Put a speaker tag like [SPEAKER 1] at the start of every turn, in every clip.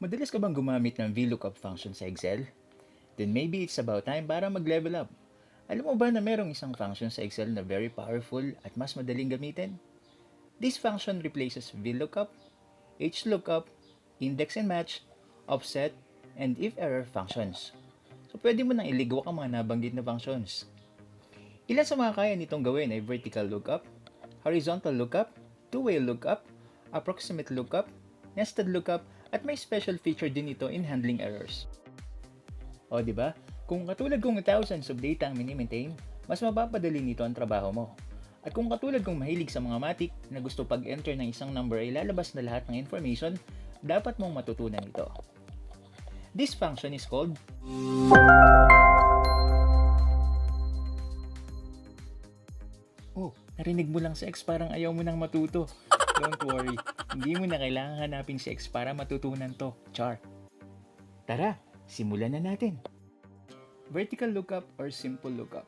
[SPEAKER 1] Madalas ka bang gumamit ng VLOOKUP function sa Excel? Then maybe it's about time para mag-level up. Alam mo ba na merong isang function sa Excel na very powerful at mas madaling gamitin? This function replaces VLOOKUP, HLOOKUP, index and match, offset, and if error functions. So pwede mo nang iligwak ang mga nabanggit na functions. Ilan sa mga kaya nitong gawin ay vertical lookup, horizontal lookup, two-way lookup, approximate lookup, nested lookup, at may special feature din ito in handling errors. O ba? Kung katulad kong thousands of data ang mini-maintain, mas mapapadali nito ang trabaho mo. At kung katulad kong mahilig sa mga matik na gusto pag-enter ng isang number ay lalabas na lahat ng information, dapat mong matutunan ito. This function is called Oh, narinig mo lang si X parang ayaw mo nang matuto. Don't worry, hindi mo na kailangan hanapin si X para matutunan to. Char. Tara, simulan na natin. Vertical lookup or simple lookup.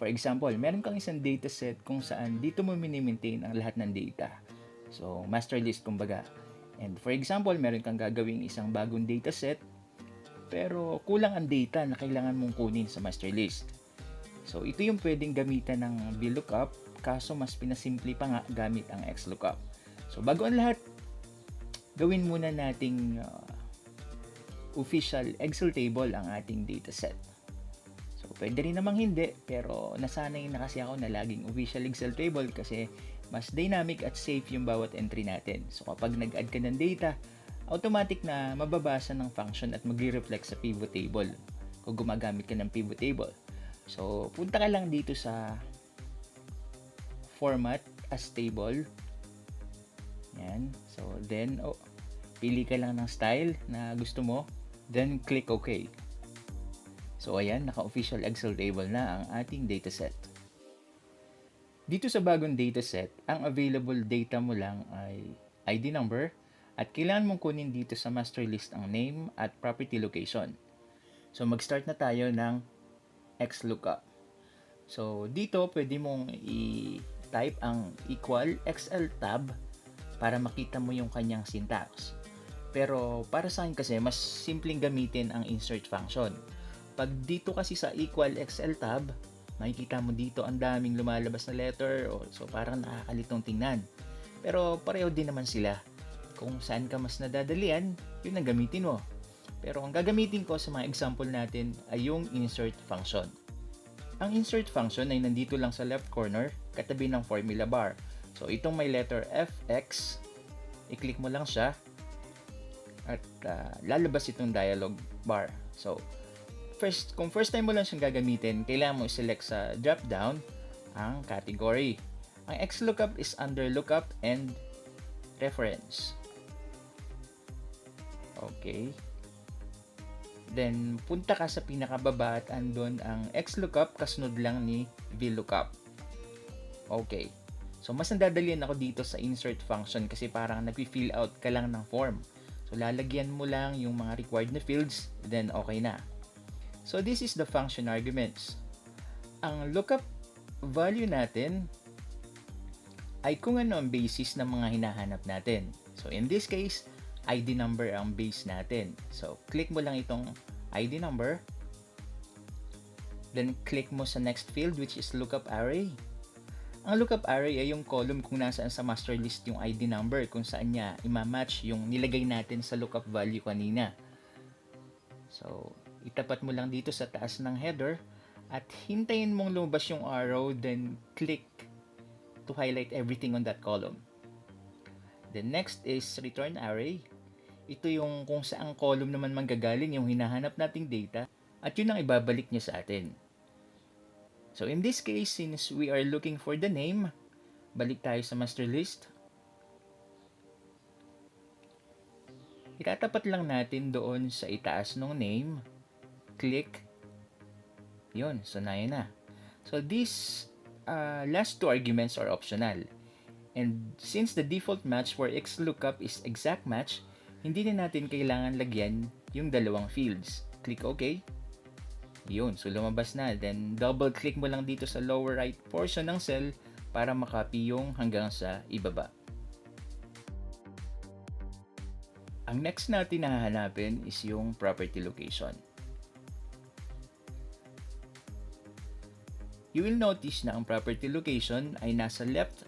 [SPEAKER 1] For example, meron kang isang dataset kung saan dito mo mini-maintain ang lahat ng data. So, master list kumbaga. And for example, meron kang gagawing isang bagong dataset pero kulang ang data na kailangan mong kunin sa master list. So, ito yung pwedeng gamitan ng VLOOKUP kaso mas pinasimple pa nga gamit ang XLOOKUP. So, bago ang lahat, gawin muna nating uh, official Excel table ang ating dataset. So, pwede rin namang hindi, pero nasanay na kasi ako na laging official Excel table kasi mas dynamic at safe yung bawat entry natin. So, kapag nag-add ka ng data, automatic na mababasa ng function at magre-reflect sa pivot table kung gumagamit ka ng pivot table. So, punta ka lang dito sa format as table. Yan. So, then, oh, pili ka lang ng style na gusto mo. Then, click OK. So, ayan, naka-official Excel table na ang ating dataset. Dito sa bagong dataset, ang available data mo lang ay ID number at kailangan mong kunin dito sa master list ang name at property location. So, mag-start na tayo ng XLOOKUP. So, dito pwede mong i-type ang equal XL tab para makita mo yung kanyang syntax. Pero para sa akin kasi, mas simpleng gamitin ang insert function. Pag dito kasi sa equal XL tab, makikita mo dito ang daming lumalabas na letter, so parang nakakalitong tingnan. Pero pareho din naman sila. Kung saan ka mas nadadalian, yun ang gamitin mo. Pero ang gagamitin ko sa mga example natin ay yung insert function. Ang insert function ay nandito lang sa left corner, katabi ng formula bar. So itong may letter fx, i-click mo lang siya at uh, lalabas itong dialog bar. So first, kung first time mo lang siyang gagamitin, kailangan mo i-select sa drop down ang category. Ang XLOOKUP is under lookup and reference. Okay. Then, punta ka sa pinakababa at andon ang XLOOKUP kasunod lang ni VLOOKUP. Okay. So, mas nadadalian ako dito sa insert function kasi parang nag-fill out ka lang ng form. So, lalagyan mo lang yung mga required na fields, then okay na. So, this is the function arguments. Ang lookup value natin ay kung ano ang basis ng mga hinahanap natin. So, in this case, ID number ang base natin. So, click mo lang itong ID number. Then, click mo sa next field which is lookup array. Ang lookup array ay yung column kung nasaan sa master list yung ID number kung saan niya ima-match yung nilagay natin sa lookup value kanina. So, itapat mo lang dito sa taas ng header at hintayin mong lumabas yung arrow then click to highlight everything on that column. The next is return array. Ito yung kung saang column naman manggagaling yung hinahanap nating data at yun ang ibabalik niya sa atin. So in this case, since we are looking for the name, balik tayo sa master list. Itatapat lang natin doon sa itaas ng name. Click. Yun, so na yun na. So these uh, last two arguments are optional. And since the default match for XLOOKUP is exact match, hindi na natin kailangan lagyan yung dalawang fields. Click OK. Yun, so lumabas na. Then double click mo lang dito sa lower right portion ng cell para makopy yung hanggang sa ibaba. Ang next natin na hahanapin is yung property location. You will notice na ang property location ay nasa left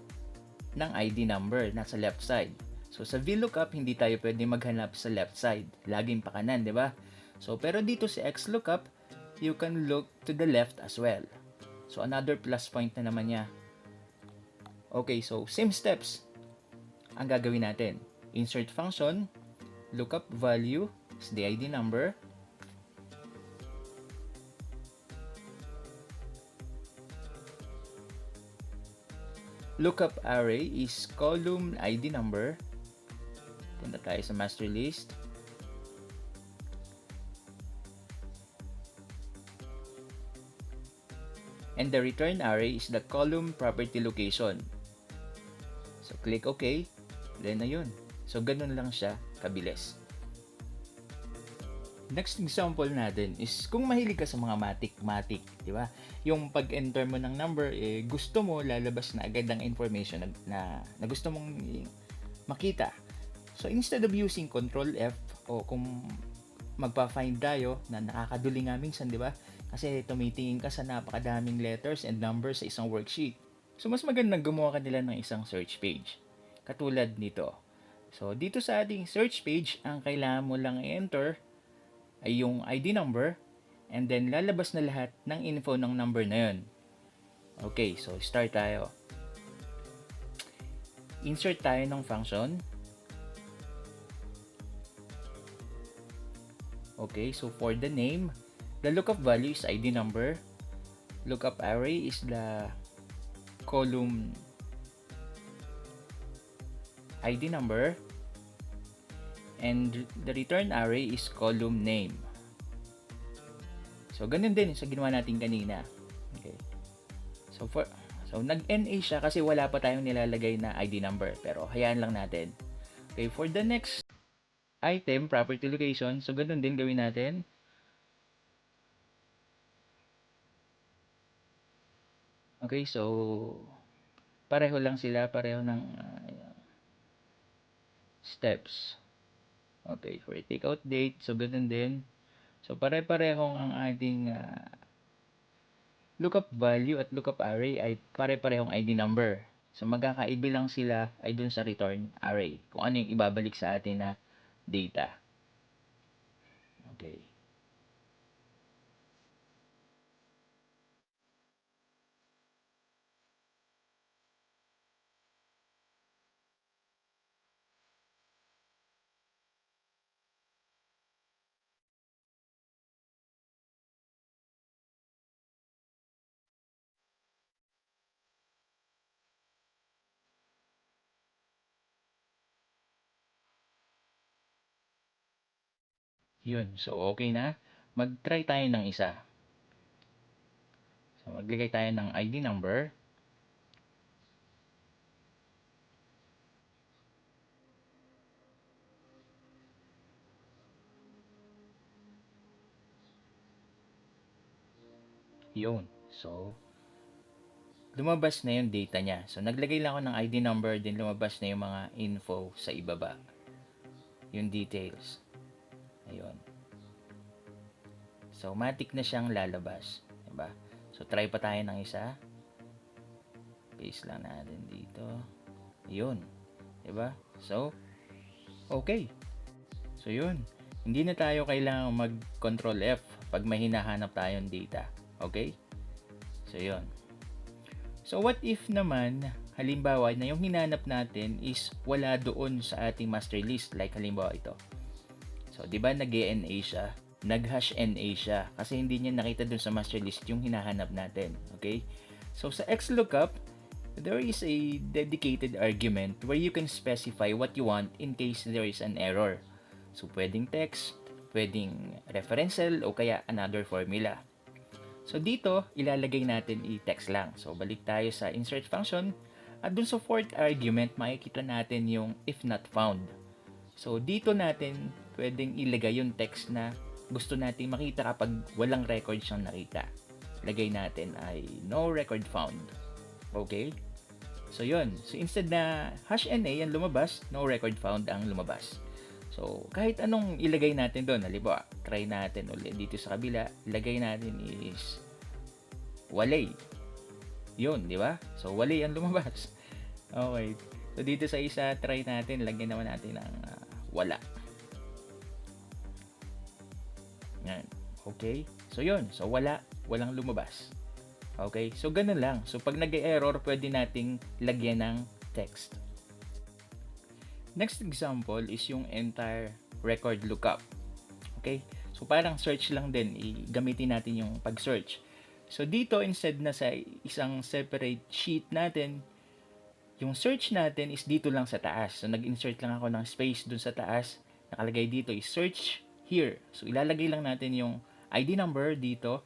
[SPEAKER 1] ng ID number, nasa left side. So sa VLOOKUP, hindi tayo pwede maghanap sa left side. Laging pa kanan, di ba? So pero dito sa XLOOKUP, you can look to the left as well. So another plus point na naman niya. Okay, so same steps ang gagawin natin. Insert function, lookup value is the ID number. Lookup array is column ID number. Punta tayo sa master list. And the return array is the column property location. So click OK, then ayun. So ganun lang siya kabilis. Next example natin is kung mahilig ka sa mga matik-matik, di ba? Yung pag-enter mo ng number, eh, gusto mo lalabas na agad ang information na, na, na gusto mong makita. So instead of using control F o kung magpa-find tayo na nakakaduli nga minsan, di ba? Kasi tumitingin ka sa napakadaming letters and numbers sa isang worksheet. So mas magandang gumawa ka nila ng isang search page. Katulad nito. So dito sa ating search page, ang kailangan mo lang i-enter ay yung ID number and then lalabas na lahat ng info ng number na yun. Okay, so start tayo. Insert tayo ng function. Okay, so for the name, the lookup value is ID number. Lookup array is the column ID number and the return array is column name. So ganun din sa ginawa natin kanina. Okay. So for so nag-NA siya kasi wala pa tayong nilalagay na ID number pero hayaan lang natin. Okay, for the next item, property location, so ganun din gawin natin. Okay, so pareho lang sila, pareho ng uh, steps. Okay, for take out date, so ganun din. So pare-parehong ang ating uh, lookup value at lookup array ay pare-parehong ID number. So magkakaiba lang sila ay dun sa return array. Kung ano yung ibabalik sa atin na data. Okay. Yun. So, okay na. Mag-try tayo ng isa. So, maglagay tayo ng ID number. Yun. So, lumabas na yung data niya. So, naglagay lang ako ng ID number, din lumabas na yung mga info sa ibaba. Yung details. Ayun. So, matik na siyang lalabas. Diba? So, try pa tayo ng isa. Paste lang natin dito. Ayun. Diba? So, okay. So, yun. Hindi na tayo kailangan mag-control F pag may hinahanap tayong data. Okay? So, yun. So, what if naman, halimbawa, na yung hinanap natin is wala doon sa ating master list. Like, halimbawa ito. So, di ba nag-NA siya? Nag-hash NA siya kasi hindi niya nakita dun sa master list yung hinahanap natin. Okay? So, sa XLOOKUP, there is a dedicated argument where you can specify what you want in case there is an error. So, pwedeng text, pwedeng reference cell, o kaya another formula. So, dito, ilalagay natin i-text lang. So, balik tayo sa insert function. At dun sa fourth argument, makikita natin yung if not found. So, dito natin pwedeng ilagay yung text na gusto nating makita kapag walang record siyang nakita. Lagay natin ay no record found. Okay? So, yun. So, instead na hash NA ang lumabas, no record found ang lumabas. So, kahit anong ilagay natin doon, halimbawa, try natin ulit dito sa kabila, ilagay natin is walay. Yun, di ba? So, walay ang lumabas. Okay. So, dito sa isa, try natin, lagyan naman natin ng ah, wala. Yan. Okay? So, yun. So, wala. Walang lumabas. Okay? So, ganun lang. So, pag nag-error, pwede nating lagyan ng text. Next example is yung entire record lookup. Okay? So, parang search lang din. I- gamitin natin yung pag-search. So, dito, instead na sa isang separate sheet natin, yung search natin is dito lang sa taas. So, nag-insert lang ako ng space dun sa taas. Nakalagay dito is search here. So, ilalagay lang natin yung ID number dito.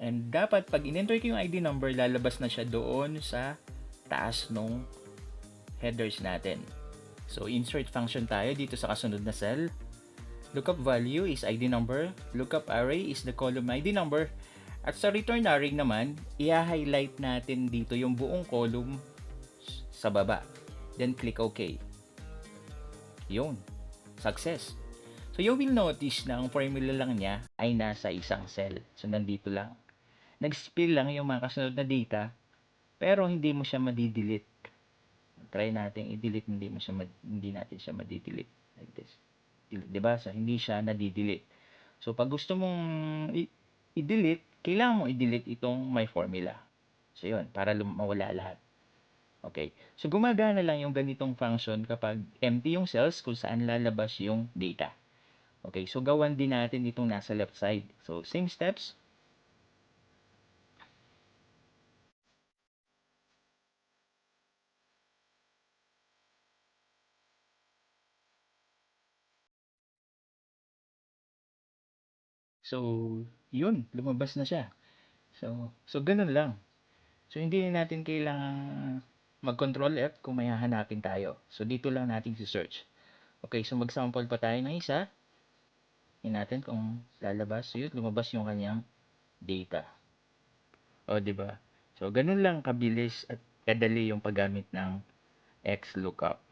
[SPEAKER 1] And dapat, pag in-enter ko yung ID number, lalabas na siya doon sa taas nung headers natin. So, insert function tayo dito sa kasunod na cell. Lookup value is ID number. Lookup array is the column ID number. At sa return array naman, i-highlight natin dito yung buong column sa baba. Then click OK. Yun. Success. So you will notice na ang formula lang niya ay nasa isang cell. So nandito lang. Nag-spill lang yung mga kasunod na data pero hindi mo siya madidelete. Try natin i-delete hindi mo siya hindi natin siya madidelete like this. 'Di ba? So hindi siya nadidelete. So pag gusto mong i-delete, kailangan mo i-delete itong my formula. So yun, para mawala lahat. Okay. So, gumagana lang yung ganitong function kapag empty yung cells kung saan lalabas yung data. Okay. So, gawan din natin itong nasa left side. So, same steps. So, yun. Lumabas na siya. So, so ganun lang. So, hindi na natin kailangan mag-control F kung may hahanapin tayo. So, dito lang natin si-search. Okay, so mag-sample pa tayo ng isa. Tingnan natin kung lalabas. So, yun, lumabas yung kanyang data. O, di ba? So, ganun lang kabilis at kadali yung paggamit ng XLOOKUP.